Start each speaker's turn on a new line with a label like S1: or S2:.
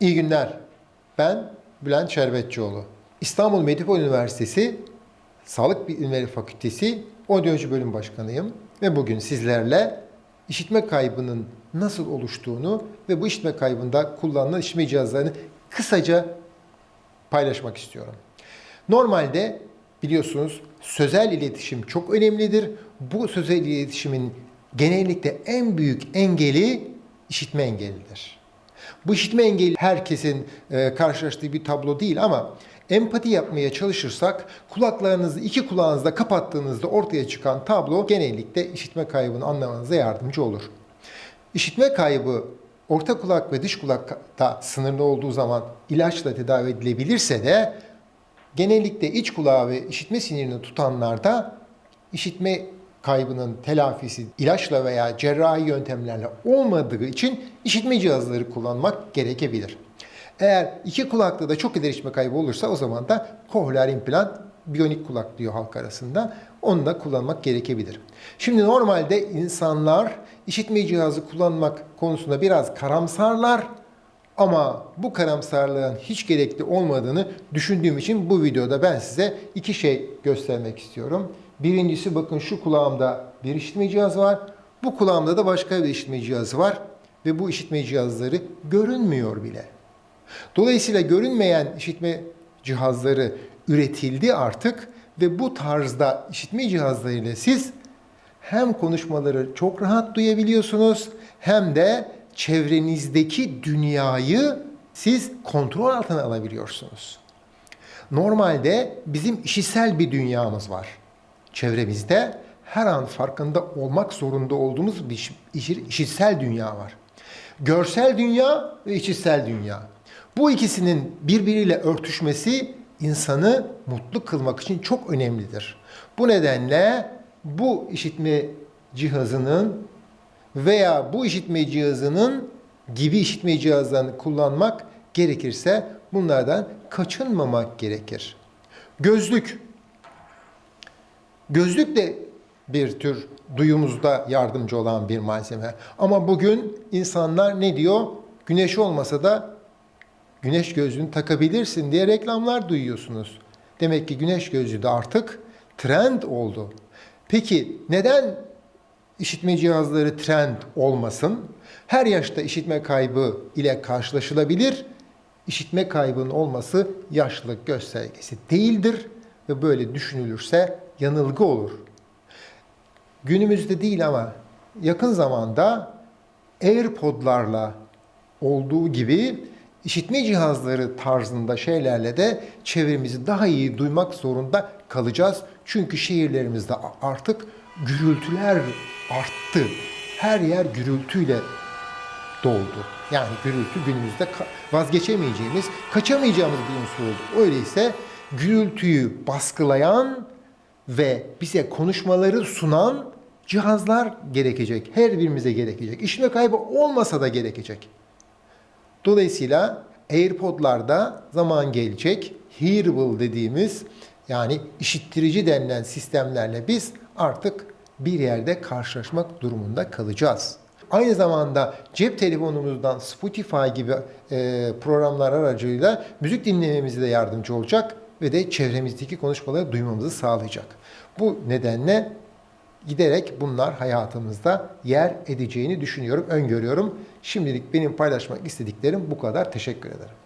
S1: İyi günler. Ben Bülent Şerbetçioğlu. İstanbul Medipol Üniversitesi Sağlık Bilimleri Fakültesi Odyoloji Bölüm Başkanıyım. Ve bugün sizlerle işitme kaybının nasıl oluştuğunu ve bu işitme kaybında kullanılan işitme cihazlarını kısaca paylaşmak istiyorum. Normalde biliyorsunuz sözel iletişim çok önemlidir. Bu sözel iletişimin genellikle en büyük engeli işitme engelidir. Bu işitme engeli herkesin e, karşılaştığı bir tablo değil ama empati yapmaya çalışırsak kulaklarınızı iki kulağınızda kapattığınızda ortaya çıkan tablo genellikle işitme kaybını anlamanıza yardımcı olur. İşitme kaybı orta kulak ve dış kulakta sınırlı olduğu zaman ilaçla tedavi edilebilirse de genellikle iç kulağı ve işitme sinirini tutanlarda işitme kaybının telafisi ilaçla veya cerrahi yöntemlerle olmadığı için işitme cihazları kullanmak gerekebilir. Eğer iki kulakta da çok ileri işitme kaybı olursa o zaman da kohleer implant, biyonik kulak diyor halk arasında. Onu da kullanmak gerekebilir. Şimdi normalde insanlar işitme cihazı kullanmak konusunda biraz karamsarlar. Ama bu karamsarlığın hiç gerekli olmadığını düşündüğüm için bu videoda ben size iki şey göstermek istiyorum. Birincisi bakın şu kulağımda bir işitme cihazı var. Bu kulağımda da başka bir işitme cihazı var. Ve bu işitme cihazları görünmüyor bile. Dolayısıyla görünmeyen işitme cihazları üretildi artık ve bu tarzda işitme cihazlarıyla siz hem konuşmaları çok rahat duyabiliyorsunuz hem de çevrenizdeki dünyayı siz kontrol altına alabiliyorsunuz. Normalde bizim işitsel bir dünyamız var. Çevremizde her an farkında olmak zorunda olduğumuz bir iş- işitsel dünya var. Görsel dünya ve işitsel dünya. Bu ikisinin birbiriyle örtüşmesi insanı mutlu kılmak için çok önemlidir. Bu nedenle bu işitme cihazının veya bu işitme cihazının gibi işitme cihazlarını kullanmak gerekirse bunlardan kaçınmamak gerekir. Gözlük. Gözlük de bir tür duyumuzda yardımcı olan bir malzeme. Ama bugün insanlar ne diyor? Güneş olmasa da güneş gözlüğünü takabilirsin diye reklamlar duyuyorsunuz. Demek ki güneş gözlüğü de artık trend oldu. Peki neden işitme cihazları trend olmasın? Her yaşta işitme kaybı ile karşılaşılabilir. İşitme kaybının olması yaşlılık göstergesi değildir ve böyle düşünülürse yanılgı olur. Günümüzde değil ama yakın zamanda AirPod'larla olduğu gibi işitme cihazları tarzında şeylerle de çevremizi daha iyi duymak zorunda kalacağız. Çünkü şehirlerimizde artık gürültüler arttı. Her yer gürültüyle doldu. Yani gürültü günümüzde vazgeçemeyeceğimiz, kaçamayacağımız bir unsur oldu. Öyleyse gürültüyü baskılayan ve bize konuşmaları sunan cihazlar gerekecek. Her birimize gerekecek. İşitme kaybı olmasa da gerekecek. Dolayısıyla AirPod'larda zaman gelecek hearable dediğimiz yani işittirici denilen sistemlerle biz artık bir yerde karşılaşmak durumunda kalacağız. Aynı zamanda cep telefonumuzdan Spotify gibi e, programlar aracılığıyla müzik dinlememize de yardımcı olacak ve de çevremizdeki konuşmaları duymamızı sağlayacak. Bu nedenle giderek bunlar hayatımızda yer edeceğini düşünüyorum, öngörüyorum. Şimdilik benim paylaşmak istediklerim bu kadar. Teşekkür ederim.